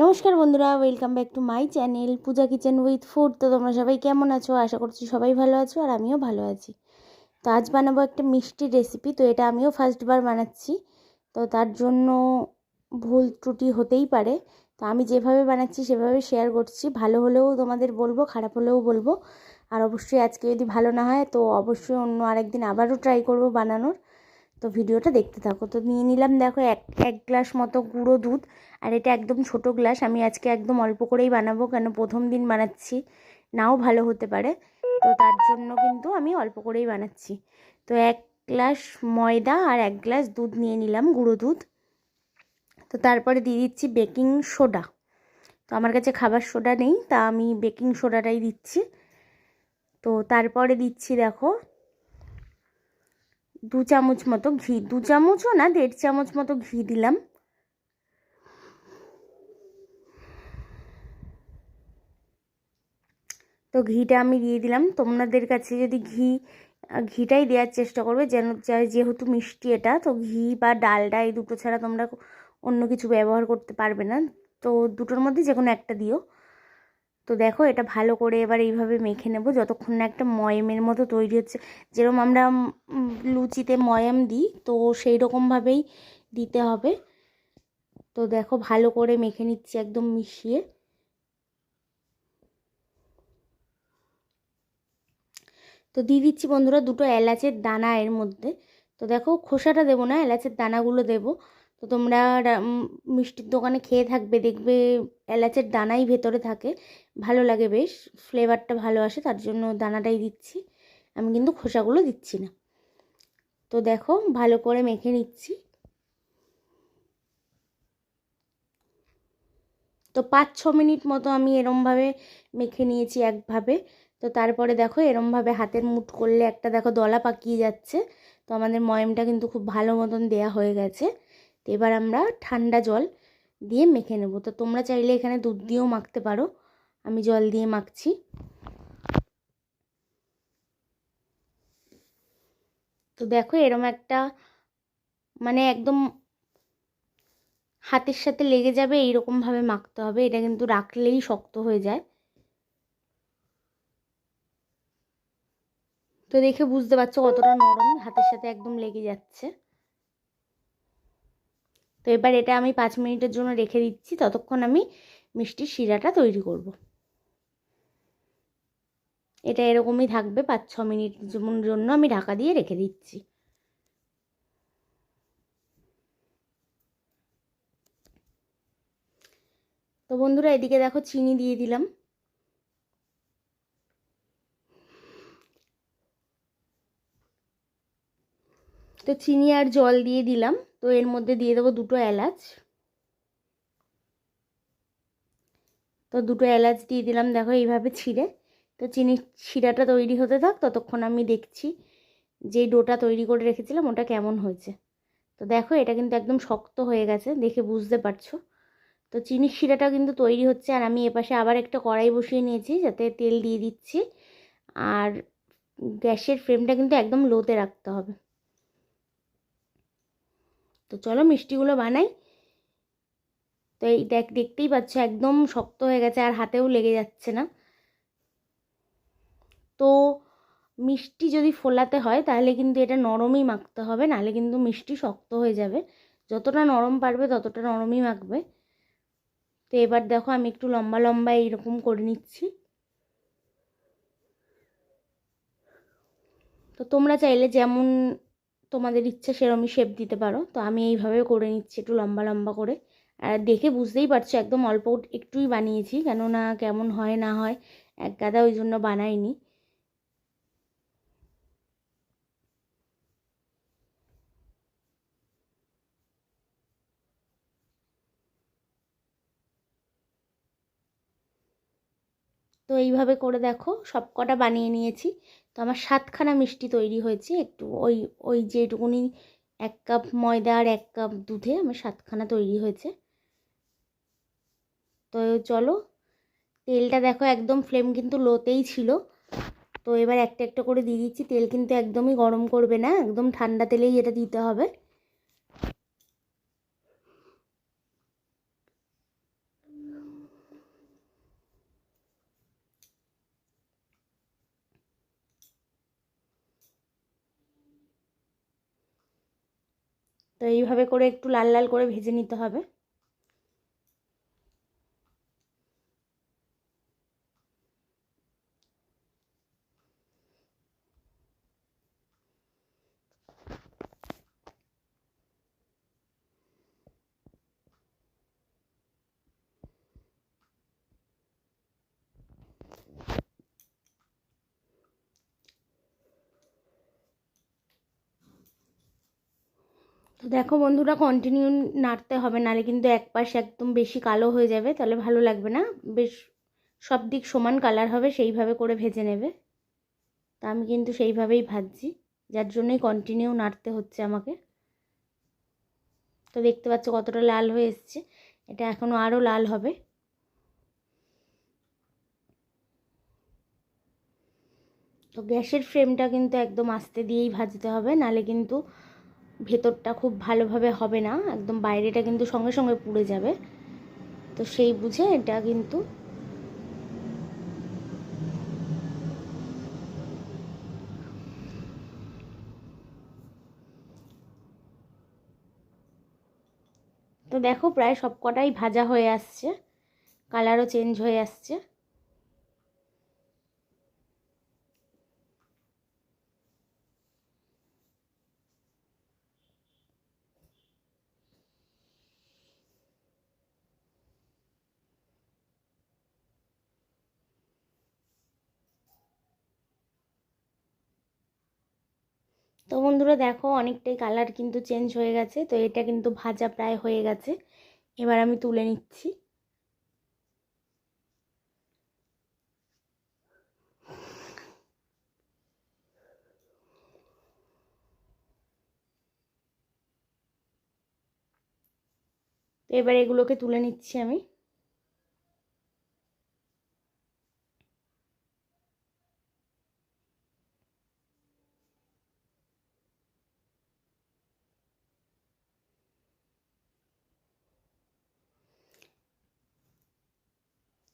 নমস্কার বন্ধুরা welcome back to my channel Puja kitchen with food তো তোমরা সবাই কেমন আছো? আশা করছি সবাই ভালো আছো আর আমিও ভালো আছি। তো আজ বানাবো একটা মিষ্টি রেসিপি তো এটা আমিও ফার্স্টবার বানাচ্ছি। তো তার জন্য ভুল ত্রুটি হতেই পারে। তো আমি যেভাবে বানাচ্ছি, সেভাবে শেয়ার করছি। ভালো হলেও তোমাদের বলব, খারাপ হলেও বলব। আর অবশ্যই আজকে যদি ভালো না হয়, তো অবশ্যই অন্য আরেকদিন আবারও ট্রাই করব বানানোর। তো ভিডিওটা দেখতে থাকো। তো নিয়ে নিলাম দেখো এক এক গ্লাস মতো গুঁড়ো দুধ। আর এটা একদম ছোট গ্লাস, আমি আজকে একদম অল্প করেই বানাবো, কেন প্রথম দিন বানাচ্ছি। নাও ভালো হতে পারে। তো তার জন্য কিন্তু আমি অল্প করেই বানাচ্ছি। তো এক গ্লাস ময়দা আর এক গ্লাস দুধ নিয়ে নিলাম, গুঁড়ো দুধ। তো তারপরে দিয়ে দিচ্ছি বেকিং সোডা। তো আমার কাছে খাবার সোডা নেই, তা আমি বেকিং সোডাটাই দিচ্ছি। তো তারপরে দিচ্ছি দেখো দু চামচ মতো ঘি দু চামচও না, দেড় চামচ মতো ঘি দিলাম। তো ঘিটা আমি দিয়ে দিলাম। তোমাদের কাছে যদি ঘি, ঘিটাই দেওয়ার চেষ্টা করবে, যেন, যেহেতু মিষ্টি এটা, তো ঘি বা ডালডা এই দুটো ছাড়া তোমরা অন্য কিছু ব্যবহার করতে পারবে না। তো দুটোর মধ্যে যে কোনো একটা দিও। তো দেখো এটা ভালো করে এবার এইভাবে মেখে নেব যতক্ষণ না একটা ময়মের মতো তৈরি হচ্ছে। যেরকম আমরা লুচিতে ময়াম দিই, তো সেই রকমভাবেই দিতে হবে। তো দেখো ভালো করে মেখে নিচ্ছি একদম মিশিয়ে। তো দিয়ে দিচ্ছি বন্ধুরা দুটো এলাচের দানা এর মধ্যে। তো দেখো খোসাটা দেবো না, এলাচের দানাগুলো দেবো। তো তোমরা মিষ্টির দোকানে খেয়ে থাকবে, দেখবে এলাচের দানাই ভেতরে থাকে। ভালো লাগে বেশ ফ্লেভারটা ভালো আসে, তার জন্য দানাটাই দিচ্ছি। আমি কিন্তু খোসাগুলো দিচ্ছি না। তো দেখো, ভালো করে মেখে নিচ্ছি। তো পাঁচ, ছ মিনিট মতো আমি এরমভাবে মেখে নিয়েছি একভাবে। তো তারপরে দেখো, এরমভাবে হাতের মুঠ করলে একটা দেখো দলা পাকিয়ে যাচ্ছে। তো আমাদের ময়মটা কিন্তু খুব ভালো মতন দেয়া হয়ে গেছে। তো এবার আমরা ঠান্ডা জল দিয়ে মেখে নেব। তো তোমরা চাইলে এখানে দুধ দিয়েও মাখতে পারো। আমি জল দিয়ে মাখছি। তো দেখো এরম একটা মানে একদম হাতের সাথে লেগে যাবে, এইরকমভাবে মাখতে হবে। এটা কিন্তু রাখলেই শক্ত হয়ে যায়। তো দেখে বুঝতে পারছ কতটা নরম হাতের সাথে একদম লেগে যাচ্ছে। তো এবার এটা আমি পাঁচ মিনিটের জন্য রেখে দিচ্ছি। ততক্ষণ আমি মিষ্টির শিরাটা তৈরি করব। এটা এরকমই থাকবে পাঁচ ছ মিনিট জন্য আমি ঢাকা দিয়ে রেখে দিচ্ছি। তো বন্ধুরা এদিকে দেখো চিনি দিয়ে দিলাম। তো চিনি আর জল দিয়ে দিলাম। তো এর মধ্যে দিয়ে দেবো দুটো এলাচ। তো দুটো এলাচ দিয়ে দিলাম, দেখো এইভাবে ছিঁড়ে। তো চিনি শিরাটা তৈরি হতে থাক, ততক্ষণ আমি দেখছি যে ডোটা তৈরি করে রেখেছিলাম, ওটা কেমন হয়েছে। তো দেখো এটা কিন্তু একদম শক্ত হয়ে গেছে, দেখে বুঝতে পারছ। তো চিনির শিরাটা কিন্তু তৈরি হচ্ছে, আর আমি এপাশে আবার একটা কড়াই বসিয়ে নিয়েছি, যাতে তেল দিয়ে দিচ্ছি। আর গ্যাসের ফ্লেমটা কিন্তু একদম লোতে রাখতে হবে। তো চলো মিষ্টিগুলো বানাই। তো এই দেখ, দেখতেই পাচ্ছ একদম শক্ত হয়ে গেছে আর হাতেও লেগে যাচ্ছে না। তো মিষ্টি যদি ফোলাতে হয় তাহলে কিন্তু এটা নরমই মাখতে হবে, নাহলে কিন্তু মিষ্টি শক্ত হয়ে যাবে। যতটা নরম পারবে ততটা নরমই মাখবে। তো এবার দেখো আমি একটু লম্বা লম্বা এইরকম করে নিচ্ছি। তো তোমরা চাইলে যেমন তোমাদের ইচ্ছা সেরমই শেপ দিতে পারো। তো আমি এইভাবে করে নিচ্ছি একটু লম্বা লম্বা করে। আর দেখে বুঝতেই পারছ, একদম অল্প একটুই বানিয়েছি, কেননা কেমন হয় না হয় এক গাদা ওই জন্য বানাইনি। তো এইভাবে করে দেখো সব কটা বানিয়ে নিয়েছি। তো আমার সাতখানা মিষ্টি তৈরি হয়েছে, একটু ওই ওই যেটুকুনি এক কাপ ময়দা আর এক কাপ দুধে আমার সাতখানা তৈরি হয়েছে। তো চলো, তেলটা দেখো একদম ফ্লেম কিন্তু লোতেই ছিল। তো এবার একটা একটা করে দিয়ে দিচ্ছি, তেল কিন্তু একদমই গরম করবে না, একদম ঠান্ডা তেলেই এটা দিতে হবে। এইভাবে করে একটু লাল লাল করে ভেজে নিতে হবে। তো দেখো বন্ধুরা কন্টিনিউ নাড়তে হবে, নাহলে কিন্তু এক পাশ একদম বেশি কালো হয়ে যাবে, তাহলে ভালো লাগবে না। বেশ সব দিক সমান কালার হবে, সেইভাবে করে ভেজে নেবে। তা আমি কিন্তু সেইভাবেই ভাজছি, যার জন্যই কন্টিনিউ নাড়তে হচ্ছে আমাকে। তো দেখতে পাচ্ছ কতটা লাল হয়ে এসছে, এটা এখনও আরও লাল হবে। তো গ্যাসের ফ্লেমটা কিন্তু একদম আস্তে দিয়েই ভাজতে হবে নালে কিন্তু ভেতরটা খুব ভালোভাবে হবে না, একদম বাইরেটা কিন্তু সঙ্গে সঙ্গে পুড়ে যাবে। তো সেই বুঝে এটা কিন্তু তো দেখো প্রায় সব কটাই ভাজা হয়ে আসছে কালারও চেঞ্জ হয়ে আসছে। তো বন্ধুরা দেখো, অনেকটাই কালার কিন্তু চেঞ্জ হয়ে গেছে। তো এটা কিন্তু ভাজা প্রায় হয়ে গেছে। এবার আমি তুলে নিচ্ছি। তো এবার এগুলোকে তুলে নিচ্ছি আমি।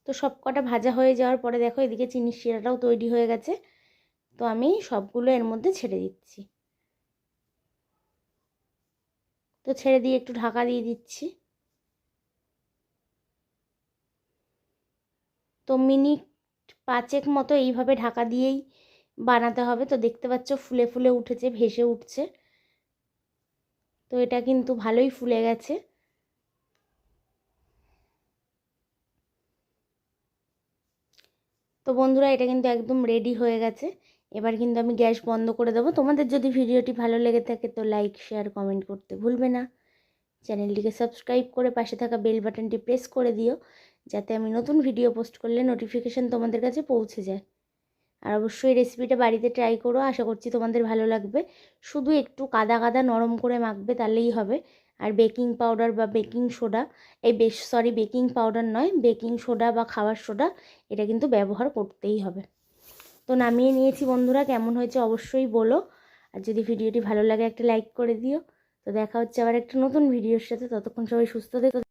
তো সব কটা ভাজা হয়ে যাওয়ার পরে দেখো এদিকে চিনির শিরাটাও তৈরি হয়ে গেছে। তো আমি সবগুলো এর মধ্যে ছেড়ে দিচ্ছি। তো ছেড়ে দিয়ে একটু ঢাকা দিয়ে দিচ্ছি। তো মিনিট পাঁচেক মতো এইভাবে ঢাকা দিয়েই বানাতে হবে। তো দেখতে পাচ্ছ ফুলে ফুলে উঠেছে, ভেসে উঠছে। তো এটা কিন্তু ভালোই ফুলে গেছে। বন্ধুরা, এটা কিন্তু একদম রেডি হয়ে গেছে। এবার কিন্তু আমি গ্যাস বন্ধ করে দেবো। তোমাদের যদি ভিডিওটি ভালো লেগে থাকে তো লাইক শেয়ার কমেন্ট করতে ভুলবে না। চ্যানেলটিকে সাবস্ক্রাইব করে পাশে থাকা বেল বাটনটি প্রেস করে দিও, যাতে আমি নতুন ভিডিও পোস্ট করলে নোটিফিকেশান তোমাদের কাছে পৌঁছে যায়। আর অবশ্যই রেসিপিটা বাড়িতে ট্রাই করো। আশা করছি তোমাদের ভালো লাগবে। শুধু একটু কাদা কাদা নরম করে মাখবে তাহলেই হবে। আর বেকিং পাউডার বা বেকিং সোডা এই বেশ সরি বেকিং পাউডার নয় বেকিং সোডা বা খাবার সোডা এটা কিন্তু ব্যবহার করতেই হবে। তো নামিয়ে নিয়েছি বন্ধুরা, কেমন হয়েছে অবশ্যই বলো। আর যদি ভিডিওটি ভালো লাগে একটা লাইক করে দিও। তো দেখা হচ্ছে আবার একটা নতুন ভিডিওর সাথে। ততক্ষণ সবাই সুস্থ থেকো।